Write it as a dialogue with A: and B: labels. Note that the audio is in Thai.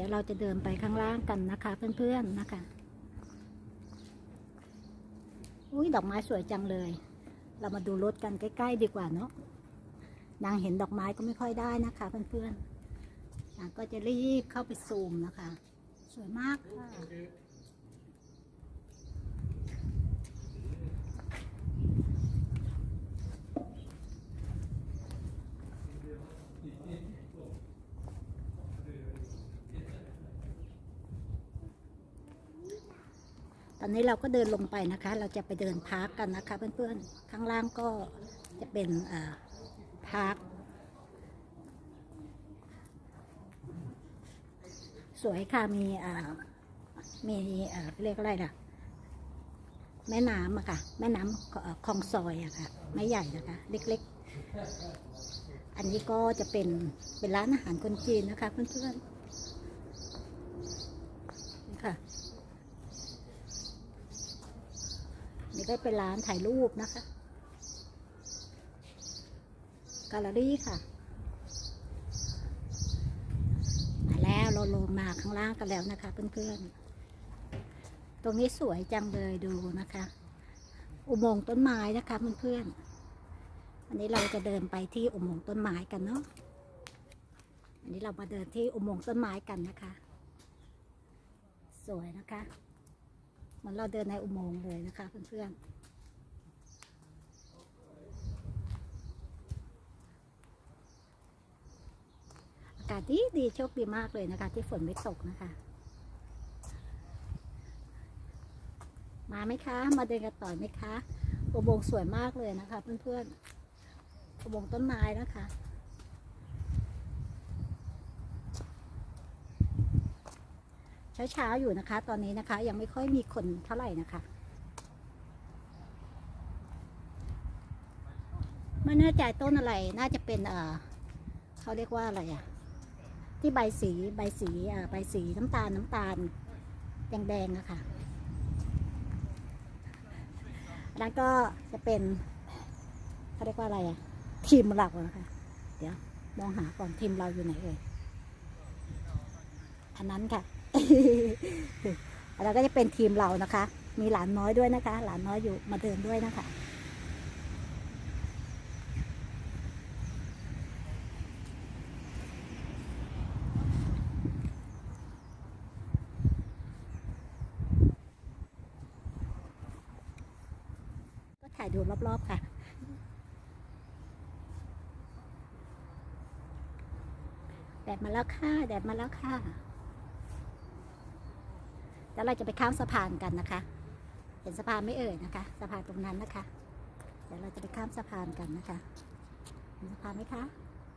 A: ดี๋ยวเราจะเดินไปข้างล่างกันนะคะ เพื่อนๆนะคะ อุ้ยดอกไม้สวยจังเลย เรามาดูรถกันใกล้ ๆ ดีกว่าเนาะนางเห็นดอกไม้ก็ไม่ค่อยได้นะคะ เพื่อนๆนางก็จะรีบเข้าไปซูมนะคะ สวยมากค่ะ ตอนนี้เราก็เดินลงไปนะคะ เราจะไปเดินพาร์กกันนะคะ เพื่อนๆ ข้างล่างก็จะเป็นพาร์คสวยค่ะมีมีเรียกอะไรล่ะ แม่น้ำอะค่ะ แม่น้ำคลองซอยอะค่ะ ไม่ใหญ่นะคะ เล็กๆ อันนี้ก็จะเป็นเป็นร้านอาหารคนจีนนะคะเพื่อนๆนี่ค่ะ นี่ก็เป็นร้านถ่ายรูปนะคะ แกลเลอรี่ค่ะ มาแล้วเราลงมาข้างล่างกันแล้วนะคะเพื่อนๆ ตรงนี้สวยจังเลยดูนะคะ อุโมงค์ต้นไม้นะคะเพื่อนๆ อันนี้เราจะเดินไปที่อุโมงค์ต้นไม้กันเนาะ อันนี้เรามาเดินที่อุโมงค์ต้นไม้กันนะคะ สวยนะคะ เหมือนเราเดินในอุโมงค์เลยนะคะเพื่อนๆอากาศดีดีโชคดีมากเลยนะคะ ที่ฝนไม่ตกนะคะ มาไหมคะ มาเดินกันต่อไหมคะอุโมงค์สวยมากเลยนะคะ เพื่อนๆอุโมงค์ต้นไม้นะคะ เช้าๆอยู่นะคะ ตอนนี้นะคะ ยังไม่ค่อยมีคนเท่าไหร่นะคะ ไม่แน่ใจต้นอะไรน่าจะเป็นเออเขาเรียกว่าอะไรอะที่ใบสีใบสีเอ่อใบสีน้ำตาลน้ำตาลแดงๆอะค่ะอันนั้นก็จะเป็นเขาเรียกว่าอะไรอะทีมเรานะคะ เดี๋ยวมองหาก่อนทีมเราอยู่ไหนเอ่ยอันนั้นค่ะ แล้วก็จะเป็นทีมเรานะคะ มีหลานน้อยด้วยนะคะ หลานน้อยอยู่มาเดินด้วยนะคะก็ถ่ายดูรอบๆ ค่ะ แดดมาแล้วค่ะ แดดมาแล้วค่ะ แล้วเราจะไปข้ามสะพานกันนะคะ เห็นสะพานไม่เอ่ยนะคะ สะพานตรงนั้นนะคะ เดี๋ยวเราจะไปข้ามสะพานกันนะคะ เห็นสะพานไหมคะ